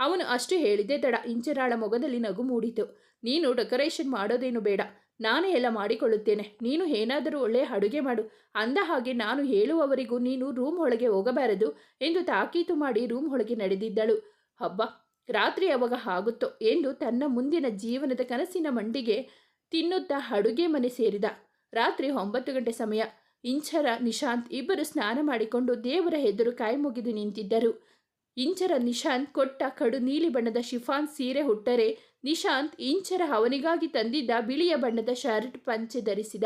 ಅವನು ಅಷ್ಟು ಹೇಳಿದೆ ತಡ. ಇಂಚರಾಳ ಮೊಗದಲ್ಲಿ ನಗು ಮೂಡಿತು. ನೀನು ಡೆಕೋರೇಷನ್ ಮಾಡೋದೇನು ಬೇಡ. ನಾನೇ ಎಲ್ಲ ಮಾಡಿಕೊಳ್ಳುತ್ತೇನೆ. ನೀನು ಏನಾದರೂ ಒಳ್ಳೆಯ ಅಡುಗೆ ಮಾಡು. ಅಂದ ಹಾಗೆ ನಾನು ಹೇಳುವವರಿಗೂ ನೀನು ರೂಮ್ ಒಳಗೆ ಹೋಗಬಾರದು ಎಂದು ತಾಕೀತು ಮಾಡಿ ರೂಮ್ ಒಳಗೆ ನಡೆದಿದ್ದಳು. ಹಬ್ಬ. ರಾತ್ರಿ ಯಾವಾಗ ಆಗುತ್ತೋ ಎಂದು ತನ್ನ ಮುಂದಿನ ಜೀವನದ ಕನಸಿನ ಮಂಡಿಗೆ ತಿನ್ನುತ್ತಾ ಅಡುಗೆ ಮನೆ ಸೇರಿದ. ರಾತ್ರಿ ಒಂಬತ್ತು ಗಂಟೆ ಸಮಯ. ಇಂಚರ, ನಿಶಾಂತ್ ಇಬ್ಬರು ಸ್ನಾನ ಮಾಡಿಕೊಂಡು ದೇವರ ಎದುರು ಕಾಯಿ ಮುಗಿದು ನಿಂತಿದ್ದರು. ಇಂಚರ ನಿಶಾಂತ್ ಕೊಟ್ಟ ಕಡು ನೀಲಿ ಬಣ್ಣದ ಶಿಫಾನ್ ಸೀರೆ ಹುಟ್ಟರೆ ನಿಶಾಂತ್ ಇಂಚರ ಅವನಿಗಾಗಿ ತಂದಿದ್ದ ಬಿಳಿಯ ಬಣ್ಣದ ಶರ್ಟ್ ಪಂಚೆ ಧರಿಸಿದ.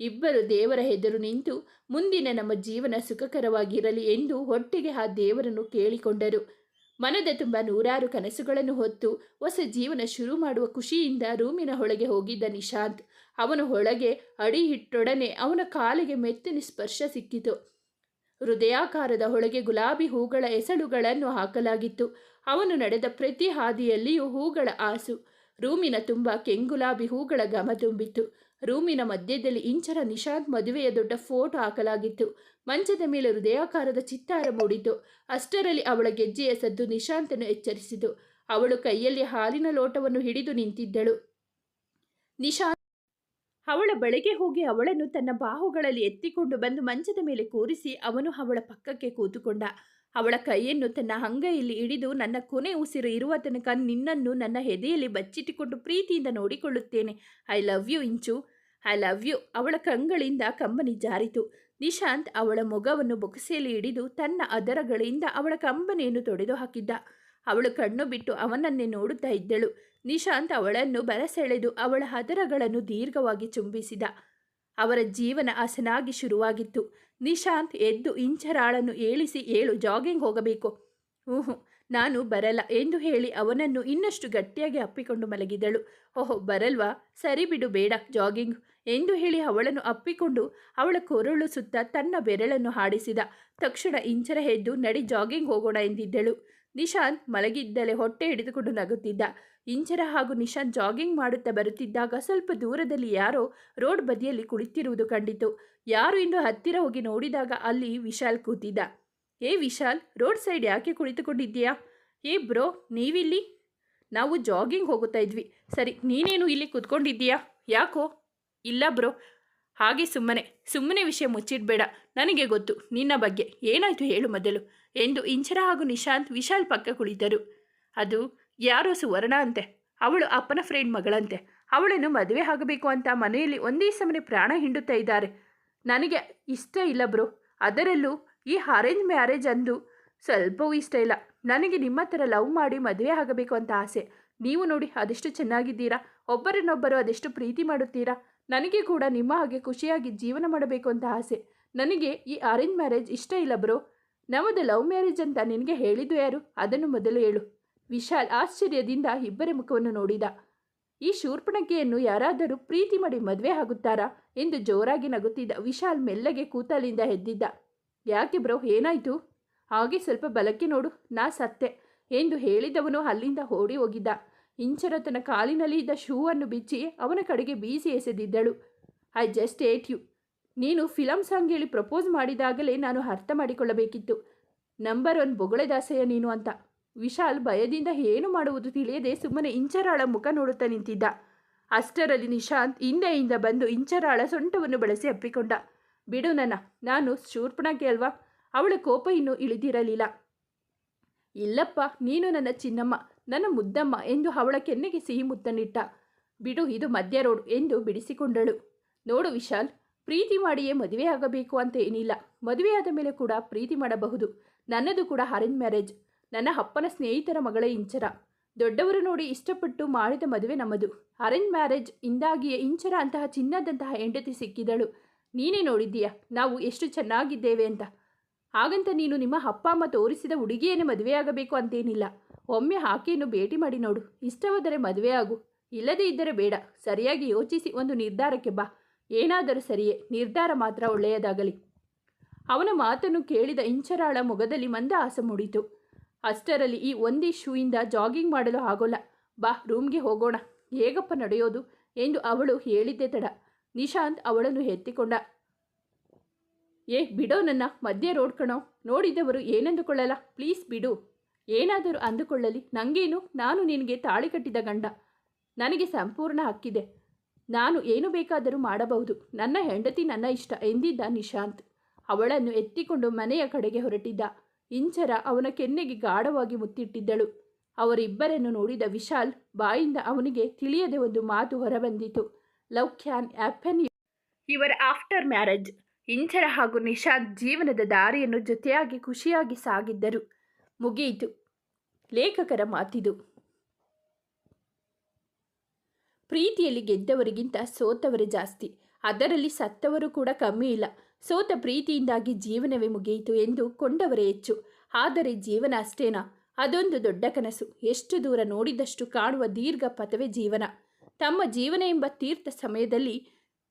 ಇಬ್ಬರು ದೇವರ ಹೆದರು ನಿಂತು ಮುಂದಿನ ನಮ್ಮ ಜೀವನ ಸುಖಕರವಾಗಿರಲಿ ಎಂದು ಒಟ್ಟಿಗೆ ಆ ದೇವರನ್ನು ಕೇಳಿಕೊಂಡರು. ಮನದ ತುಂಬ ನೂರಾರು ಕನಸುಗಳನ್ನು ಹೊತ್ತು ಹೊಸ ಜೀವನ ಶುರು ಮಾಡುವ ಖುಷಿಯಿಂದ ರೂಮಿನ ಒಳಗೆ ಹೋಗಿದ್ದ ನಿಶಾಂತ್. ಅವನ ಒಳಗೆ ಅಡಿ ಇಟ್ಟೊಡನೆ ಅವನ ಕಾಲಿಗೆ ಮೆತ್ತಿನ ಸ್ಪರ್ಶ ಸಿಕ್ಕಿತು. ಹೃದಯಾಕಾರದ ಹೊಳಗೆ ಗುಲಾಬಿ ಹೂಗಳ ಎಸಳುಗಳನ್ನು ಹಾಕಲಾಗಿತ್ತು. ಅವನು ನಡೆದ ಪ್ರತಿ ಹಾದಿಯಲ್ಲಿಯೂ ಹೂಗಳ ಆಸು. ರೂಮಿನ ತುಂಬ ಕೆಂಗುಲಾಬಿ ಹೂಗಳ ಘಮ ತುಂಬಿತ್ತು. ರೂಮಿನ ಮಧ್ಯದಲ್ಲಿ ಇಂಚರ ನಿಶಾಂತ್ ಮದುವೆಯ ದೊಡ್ಡ ಫೋಟೋ ಹಾಕಲಾಗಿತ್ತು. ಮಂಚದ ಮೇಲೆ ಹೃದಯಾಕಾರದ ಚಿತ್ತಾರ ಮೂಡಿತು. ಅಷ್ಟರಲ್ಲಿ ಅವಳ ಗೆಜ್ಜೆಯ ಸದ್ದು ನಿಶಾಂತನು ಎಚ್ಚರಿಸಿತು. ಅವಳು ಕೈಯಲ್ಲಿ ಹಾಲಿನ ಲೋಟವನ್ನು ಹಿಡಿದು ನಿಂತಿದ್ದಳು. ನಿಶಾಂತ್ ಅವಳ ಬಳಿಗೆ ಹೋಗಿ ಅವಳನ್ನು ತನ್ನ ಬಾಹುಗಳಲ್ಲಿ ಎತ್ತಿಕೊಂಡು ಬಂದು ಮಂಚದ ಮೇಲೆ ಕೂರಿಸಿ ಅವನು ಅವಳ ಪಕ್ಕಕ್ಕೆ ಕೂತುಕೊಂಡ. ಅವಳ ಕೈಯನ್ನು ತನ್ನ ಅಂಗೈಯಲ್ಲಿ ಹಿಡಿದು ನನ್ನ ಕೊನೆ ಉಸಿರು ಇರುವ ತನಕ ನಿನ್ನನ್ನು ನನ್ನ ಹೆದೆಯಲ್ಲಿ ಬಚ್ಚಿಟ್ಟುಕೊಂಡು ಪ್ರೀತಿಯಿಂದ ನೋಡಿಕೊಳ್ಳುತ್ತೇನೆ. I love you Inchu. I love you ಅವಳ ಕಂಗಳಿಂದ ಕಂಬನಿ ಜಾರಿತು. ನಿಶಾಂತ್ ಅವಳ ಮೊಗವನ್ನು ಬೊಗಸೆಯಲ್ಲಿ ಹಿಡಿದು ತನ್ನ ಅದರಗಳಿಂದ ಅವಳ ಕಂಬನಿಯನ್ನು ತೊಡೆದು ಹಾಕಿದ್ದ ಅವಳು ಕಣ್ಣು ಬಿಟ್ಟು ಅವನನ್ನೇ ನೋಡುತ್ತಾ ಇದ್ದಳು. ನಿಶಾಂತ್ ಅವಳನ್ನು ಬರಸೆಳೆದು ಅವಳ ಹದರಗಳನ್ನು ದೀರ್ಘವಾಗಿ ಚುಂಬಿಸಿದ. ಅವರ ಜೀವನ ಹಸನಾಗಿ ಶುರುವಾಗಿತ್ತು. ನಿಶಾಂತ್ ಎದ್ದು ಇಂಚರಾಳನ್ನು ಏಳಿಸಿ, ಏಳು, ಜಾಗಿಂಗ್ ಹೋಗಬೇಕು. ಊಹು ನಾನು ಬರಲ್ಲ, ಎಂದು ಹೇಳಿ ಅವನನ್ನು ಇನ್ನಷ್ಟು ಗಟ್ಟಿಯಾಗಿ ಅಪ್ಪಿಕೊಂಡು ಮಲಗಿದಳು. ಓಹೋ, ಬರಲ್ವಾ? ಸರಿ ಬಿಡು, ಬೇಡ, ಜಾಗಿಂಗ್, ಎಂದು ಹೇಳಿ ಅವಳನ್ನು ಅಪ್ಪಿಕೊಂಡು ಅವಳ ಕೊರಳು ಸುತ್ತ ತನ್ನ ಬೆರಳನ್ನು ಹಾಡಿಸಿದ. ತಕ್ಷಣ ಇಂಚರ ಎದ್ದು, ನಡಿ, ಜಾಗಿಂಗ್ ಹೋಗೋಣ, ಎಂದಿದ್ದಳು. ನಿಶಾಂತ್ ಮಲಗಿದ್ದಲೇ ಹೊಟ್ಟೆ ಹಿಡಿದುಕೊಂಡು ನಗುತ್ತಿದ್ದ. ಇಂಚರ ಹಾಗೂ ನಿಶಾನ್ ಜಾಗಿಂಗ್ ಮಾಡುತ್ತಾ ಬರುತ್ತಿದ್ದಾಗ ಸ್ವಲ್ಪ ದೂರದಲ್ಲಿ ಯಾರೋ ರೋಡ್ ಬದಿಯಲ್ಲಿ ಕುಳಿತಿರುವುದು ಕಂಡಿತು. ಯಾರು ಇಂದು ಹತ್ತಿರ ಹೋಗಿ ನೋಡಿದಾಗ ಅಲ್ಲಿ ವಿಶಾಲ್ ಕೂತಿದ್ದ. ಏ ವಿಶಾಲ್, ರೋಡ್ ಸೈಡ್ ಯಾಕೆ ಕುಳಿತುಕೊಂಡಿದ್ದೀಯಾ? ಏ ಬ್ರೋ, ನೀವಿಲ್ಲಿ? ನಾವು ಜಾಗಿಂಗ್ ಹೋಗುತ್ತಾ ಇದ್ವಿ. ಸರಿ, ನೀನೇನು ಇಲ್ಲಿ ಕೂತ್ಕೊಂಡಿದ್ದೀಯಾ? ಯಾಕೋ? ಇಲ್ಲ ಬ್ರೋ ಹಾಗೆ ಸುಮ್ಮನೆ ಸುಮ್ಮನೆ ವಿಷಯ ಮುಚ್ಚಿಡಬೇಡ. ನನಗೆ ಗೊತ್ತು, ನಿನ್ನ ಬಗ್ಗೆ. ಏನಾಯಿತು ಹೇಳು ಮೊದಲು, ಎಂದು ಇಂಚರ ಹಾಗೂ ನಿಶಾಂತ್ ವಿಶಾಲ್ ಪಕ್ಕ ಕುಳಿದರು ಅದು ಯಾರೋ ಸುವರ್ಣ ಅಂತೆ. ಅವಳು ಅಪ್ಪನ ಫ್ರೆಂಡ್ ಮಗಳಂತೆ. ಅವಳನ್ನು ಮದುವೆ ಆಗಬೇಕು ಅಂತ ಮನೆಯಲ್ಲಿ ಒಂದೇ ಸಮನೆ ಪ್ರಾಣ ಹಿಂಡುತ್ತಾ ಇದ್ದಾರೆ. ನನಗೆ ಇಷ್ಟ ಇಲ್ಲ ಬ್ರೋ. ಅದರಲ್ಲೂ ಈ ಅರೇಂಜ್ ಮ್ಯಾರೇಜ್ ಅಂದು ಸ್ವಲ್ಪವೂ ಇಷ್ಟ ಇಲ್ಲ. ನನಗೆ ನಿಮ್ಮ ಥರ ಲವ್ ಮಾಡಿ ಮದುವೆ ಆಗಬೇಕು ಅಂತ ಆಸೆ. ನೀವು ನೋಡಿ, ಅದೆಷ್ಟು ಚೆನ್ನಾಗಿದ್ದೀರಾ? ಒಬ್ಬರನ್ನೊಬ್ಬರು ಅದೆಷ್ಟು ಪ್ರೀತಿ ಮಾಡುತ್ತೀರಾ? ನನಗೆ ಕೂಡ ನಿಮ್ಮ ಹಾಗೆ ಖುಷಿಯಾಗಿ ಜೀವನ ಮಾಡಬೇಕು ಅಂತ ಆಸೆ. ನನಗೆ ಈ ಅರೇಂಜ್ ಮ್ಯಾರೇಜ್ ಇಷ್ಟ ಇಲ್ಲ ಬ್ರೋ. ನಮ್ಮದು ಲವ್ ಮ್ಯಾರೇಜ್ ಅಂತ ನಿನಗೆ ಹೇಳಿದ್ದು ಯಾರು? ಅದನ್ನು ಮೊದಲು ಹೇಳು. ವಿಶಾಲ್ ಆಶ್ಚರ್ಯದಿಂದ ಇಬ್ಬರ ಮುಖವನ್ನು ನೋಡಿದ. ಈ ಶೂರ್ಪಣಕೆಯನ್ನು ಯಾರಾದರೂ ಪ್ರೀತಿ ಮಾಡಿ ಮದುವೆ ಆಗುತ್ತಾರಾ? ಎಂದು ಜೋರಾಗಿ ನಗುತ್ತಿದ್ದ ವಿಶಾಲ್ ಮೆಲ್ಲಗೆ ಕೂತಲಿಂದ ಎದ್ದಿದ್ದ. ಯಾಕೆ ಬ್ರೋ, ಏನಾಯಿತು? ಹಾಗೆ ಸ್ವಲ್ಪ ಬಲಕ್ಕೆ ನೋಡು, ನಾ ಸತ್ತೆ ಎಂದು ಹೇಳಿದವನು ಅಲ್ಲಿಂದ ಓಡಿ ಹೋಗಿದ್ದ. ಇಂಚರ ತನ್ನ ಕಾಲಿನಲ್ಲಿ ಇದ್ದ ಶೂವನ್ನು ಬಿಚ್ಚಿ ಅವನ ಕಡೆಗೆ ಬೀಸಿ ಎಸೆದಿದ್ದಳು. I just hate you. ನೀನು ಫಿಲಮ್ ಸಾಂಗ್ ಹೇಳಿ ಪ್ರಪೋಸ್ ಮಾಡಿದಾಗಲೇ ನಾನು ಅರ್ಥ ಮಾಡಿಕೊಳ್ಳಬೇಕಿತ್ತು. ನಂಬರ್ ಒನ್ ಬೊಗಳೆದಾಸೆಯ ನೀನು ಅಂತ. ವಿಶಾಲ್ ಭಯದಿಂದ ಏನು ಮಾಡುವುದು ತಿಳಿಯದೆ ಸುಮ್ಮನೆ ಇಂಚರಾಳ ಮುಖ ನೋಡುತ್ತಾ ನಿಂತಿದ್ದ. ಅಷ್ಟರಲ್ಲಿ ನಿಶಾಂತ್ ಹಿಂದೆಯಿಂದ ಬಂದು ಇಂಚರಾಳ ಸೊಂಟವನ್ನು ಬಳಸಿ ಅಪ್ಪಿಕೊಂಡ. ಬಿಡು ನನ್ನ, ನಾನು ಶೂರ್ಪಣಕ್ಕೆ ಅಲ್ವಾ? ಅವಳ ಕೋಪ ಇನ್ನೂ ಇಳಿದಿರಲಿಲ್ಲ. ಇಲ್ಲಪ್ಪ, ನೀನು ನನ್ನ ಚಿನ್ನಮ್ಮ. ನನ್ನ ಮುದ್ದಮ್ಮ ಎಂದು ಅವಳ ಕೆನ್ನೆಗೆ ಸಿಹಿ ಮುತ್ತನಿಟ್ಟ ಬಿಡು, ಇದು ಮಧ್ಯ ರೋಡ್ ಎಂದು ಬಿಡಿಸಿಕೊಂಡಳು. ನೋಡು ವಿಶಾಲ್, ಪ್ರೀತಿ ಮಾಡಿಯೇ ಮದುವೆ ಆಗಬೇಕು ಅಂತ ಏನಿಲ್ಲ. ಮದುವೆಯಾದ ಮೇಲೆ ಕೂಡ ಪ್ರೀತಿ ಮಾಡಬಹುದು. ನನ್ನದು ಕೂಡ ಅರೇಂಜ್ ಮ್ಯಾರೇಜ್. ನನ್ನ ಅಪ್ಪನ ಸ್ನೇಹಿತರ ಮಗಳ ಇಂಚರ. ದೊಡ್ಡವರು ನೋಡಿ ಇಷ್ಟಪಟ್ಟು ಮಾಡಿದ ಮದುವೆ ನಮ್ಮದು. ಅರೇಂಜ್ ಮ್ಯಾರೇಜ್ ಇಂದಾಗಿಯೇ ಇಂಚರ ಅಂತಹ ಚಿನ್ನದಂತಹ ಹೆಂಡತಿ ಸಿಕ್ಕಿದಳು. ನೀನೇ ನೋಡಿದ್ದೀಯಾ, ನಾವು ಎಷ್ಟು ಚೆನ್ನಾಗಿದ್ದೇವೆ ಅಂತ. ಹಾಗಂತ ನೀನು ನಿಮ್ಮ ಅಪ್ಪ ಅಮ್ಮ ತೋರಿಸಿದ ಹುಡುಗಿಯನ್ನೇ ಮದುವೆಯಾಗಬೇಕು ಅಂತೇನಿಲ್ಲ. ಒಮ್ಮೆ ಆಕೆಯನ್ನು ಭೇಟಿ ಮಾಡಿ ನೋಡು. ಇಷ್ಟವಾದರೆ ಮದುವೆ ಆಗು. ಇಲ್ಲದೇ ಇದ್ದರೆ ಬೇಡ. ಸರಿಯಾಗಿ ಯೋಚಿಸಿ ಒಂದು ನಿರ್ಧಾರಕ್ಕೆ ಬಾ. ಏನಾದರೂ ಸರಿಯೇ. ನಿರ್ಧಾರ ಮಾತ್ರ ಒಳ್ಳೆಯದಾಗಲಿ. ಅವನ ಮಾತನ್ನು ಕೇಳಿದ ಇಂಚರಾಳ ಮೊಗದಲ್ಲಿ ಆಸ ಮೂಡಿತು. ಅಷ್ಟರಲ್ಲಿ ಈ ಒಂದೇ ಶೂಯಿಂದ ಜಾಗಿಂಗ್ ಮಾಡಲು ಆಗೋಲ್ಲ. ಬಾ, ರೂಮ್ಗೆ ಹೋಗೋಣ. ಹೇಗಪ್ಪ ನಡೆಯೋದು? ಎಂದು ಅವಳು ಹೇಳಿದ್ದೆ ತಡ. ನಿಶಾಂತ್ ಅವಳನ್ನು ಎತ್ತಿಕೊಂಡ. ಏ, ಬಿಡೋ ನನ್ನ. ಮಧ್ಯೆ ರೋಡ್ ಕಣೋ. ನೋಡಿದವರು ಏನೆಂದುಕೊಳ್ಳಲ್ಲ. ಪ್ಲೀಸ್ ಬಿಡು. ಏನಾದರೂ ಅಂದುಕೊಳ್ಳಲಿ ನನಗೇನು ನಾನು ನಿನಗೆ ತಾಳಿ ಕಟ್ಟಿದ ಗಂಡ. ನನಗೆ ಸಂಪೂರ್ಣ ಹಕ್ಕಿದೆ. ನಾನು ಏನು ಬೇಕಾದರೂ ಮಾಡಬಹುದು. ನನ್ನ ಹೆಂಡತಿ ನನ್ನ ಇಷ್ಟ ಎಂದಿದ್ದ ನಿಶಾಂತ್. ಅವಳನ್ನು ಎತ್ತಿಕೊಂಡು ಮನೆಯ ಕಡೆಗೆ ಹೊರಟಿದ್ದ. ಇಂಚರ ಅವನ ಕೆನ್ನೆಗೆ ಗಾಢವಾಗಿ ಮುತ್ತಿಟ್ಟಿದ್ದಳು. ಅವರಿಬ್ಬರನ್ನು ನೋಡಿದ ವಿಶಾಲ್ ಬಾಯಿಂದ ಅವನಿಗೆ ತಿಳಿಯದೆ ಒಂದು ಮಾತು ಹೊರಬಂದಿತು. Love can happen ever after marriage. Inchara ಹಾಗೂ ನಿಶಾಂತ್ ಜೀವನದ ದಾರಿಯನ್ನು ಜೊತೆಯಾಗಿ ಖುಷಿಯಾಗಿ ಸಾಗಿದ್ದರು. ಮುಗಿಯಿತು ಲೇಖಕರ ಮಾತಿದು. ಪ್ರೀತಿಯಲ್ಲಿ ಗೆದ್ದವರಿಗಿಂತ ಸೋತವರೇ ಜಾಸ್ತಿ. ಅದರಲ್ಲಿ ಸತ್ತವರು ಕೂಡ ಕಮ್ಮಿ ಇಲ್ಲ. ಸೋತ ಪ್ರೀತಿಯಿಂದಾಗಿ ಜೀವನವೇ ಮುಗಿಯಿತು ಎಂದು ಕೊಂಡವರೇ ಹೆಚ್ಚು. ಆದರೆ ಜೀವನ ಅಷ್ಟೇನಾ? ಅದೊಂದು ದೊಡ್ಡ ಕನಸು. ಎಷ್ಟು ದೂರ ನೋಡಿದಷ್ಟು ಕಾಣುವ ದೀರ್ಘ ಪಥವೇ ಜೀವನ. ತಮ್ಮ ಜೀವನ ಎಂಬ ತೀರ್ಥ ಸಮಯದಲ್ಲಿ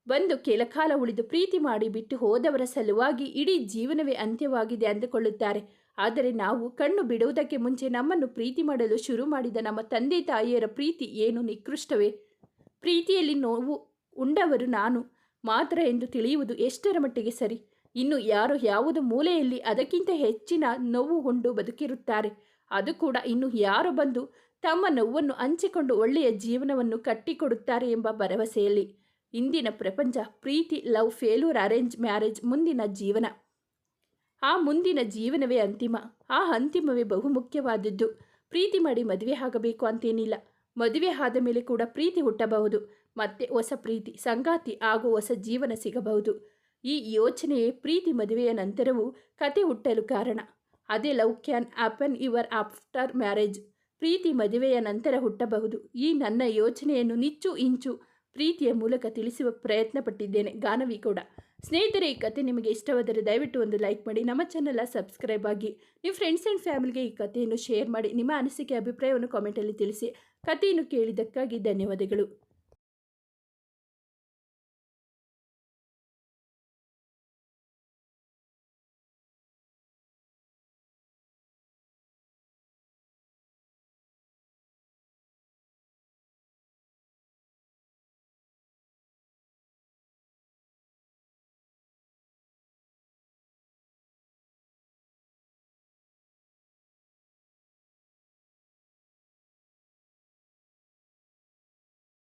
ಬಂದು ಕೆಲಕಾಲ ಉಳಿದು ಪ್ರೀತಿ ಮಾಡಿ ಬಿಟ್ಟು ಹೋದವರ ಸಲುವಾಗಿ ಇಡೀ ಜೀವನವೇ ಅಂತ್ಯವಾಗಿದೆ ಅಂದುಕೊಳ್ಳುತ್ತಾರೆ. ಆದರೆ ನಾವು ಕಣ್ಣು ಬಿಡುವುದಕ್ಕೆ ಮುಂಚೆ ನಮ್ಮನ್ನು ಪ್ರೀತಿ ಮಾಡಲು ಶುರು ಮಾಡಿದ ನಮ್ಮ ತಂದೆ ತಾಯಿಯರ ಪ್ರೀತಿ ಏನು ನಿಕೃಷ್ಟವೇ? ಪ್ರೀತಿಯಲ್ಲಿ ನೋವು ಉಂಡವರು ನಾನು. ಮಾತ್ರ ಎಂದು ತಿಳಿಯುವುದು ಎಷ್ಟರ ಮಟ್ಟಿಗೆ ಸರಿ. ಇನ್ನು ಯಾರು ಯಾವುದು ಮೂಲೆಯಲ್ಲಿ ಅದಕ್ಕಿಂತ ಹೆಚ್ಚಿನ ನೋವು ಉಂಡು ಬದುಕಿರುತ್ತಾರೆ. ಅದು ಕೂಡ ಇನ್ನು ಯಾರು ಬಂದು ತಮ್ಮ ನೋವನ್ನು ಹಂಚಿಕೊಂಡು ಒಳ್ಳೆಯ ಜೀವನವನ್ನು ಕಟ್ಟಿಕೊಡುತ್ತಾರೆ ಎಂಬ ಭರವಸೆಯಲ್ಲಿ. ಇಂದಿನ ಪ್ರಪಂಚ ಪ್ರೀತಿ, ಲವ್ ಫೇಲ್ಯೂರ್ ಅರೇಂಜ್ ಮ್ಯಾರೇಜ್ ಮುಂದಿನ ಜೀವನ. ಆ ಮುಂದಿನ ಜೀವನವೇ ಅಂತಿಮ. ಆ ಅಂತಿಮವೇ ಬಹುಮುಖ್ಯವಾದದ್ದು ಪ್ರೀತಿ ಮಾಡಿ ಮದುವೆ ಆಗಬೇಕು ಅಂತೇನಿಲ್ಲ. ಮದುವೆ ಆದ ಮೇಲೆ ಕೂಡ ಪ್ರೀತಿ ಹುಟ್ಟಬಹುದು. ಮತ್ತೆ ಹೊಸ ಪ್ರೀತಿ, ಸಂಗಾತಿ ಹಾಗೂ ಹೊಸ ಜೀವನ ಸಿಗಬಹುದು. ಈ ಯೋಚನೆಯೇ ಪ್ರೀತಿ ಮದುವೆಯ ನಂತರವೂ ಕತೆ ಹುಟ್ಟಲು ಕಾರಣ. ಅದೇ love can happen your after marriage. ಪ್ರೀತಿ ಮದುವೆಯ ನಂತರ ಹುಟ್ಟಬಹುದು. ಈ ನನ್ನ ಯೋಚನೆಯನ್ನು ನಿಚ್ಚು ಇಂಚು ಪ್ರೀತಿಯ ಮೂಲಕ ತಿಳಿಸುವ ಪ್ರಯತ್ನ ಪಟ್ಟಿದ್ದೇನೆ ಗಾನವಿ ಕೂಡ. ಸ್ನೇಹಿತರೆ, ಈ ಕತೆ ನಿಮಗೆ ಇಷ್ಟವಾದರೆ ದಯವಿಟ್ಟು ಒಂದು ಲೈಕ್ ಮಾಡಿ, ನಮ್ಮ ಚಾನಲ್ ಸಬ್ಸ್ಕ್ರೈಬ್ ಆಗಿ. ನಿಮ್ಮ ಫ್ರೆಂಡ್ಸ್ ಆ್ಯಂಡ್ ಫ್ಯಾಮಿಲಿಗೆ ಈ ಕಥೆಯನ್ನು ಶೇರ್ ಮಾಡಿ, ನಿಮ್ಮ ಅನಿಸಿಕೆ, ಅಭಿಪ್ರಾಯವನ್ನು ಕಾಮೆಂಟಲ್ಲಿ ತಿಳಿಸಿ. ಕಥೆಯನ್ನು ಕೇಳಿದ್ದಕ್ಕಾಗಿ ಧನ್ಯವಾದಗಳು.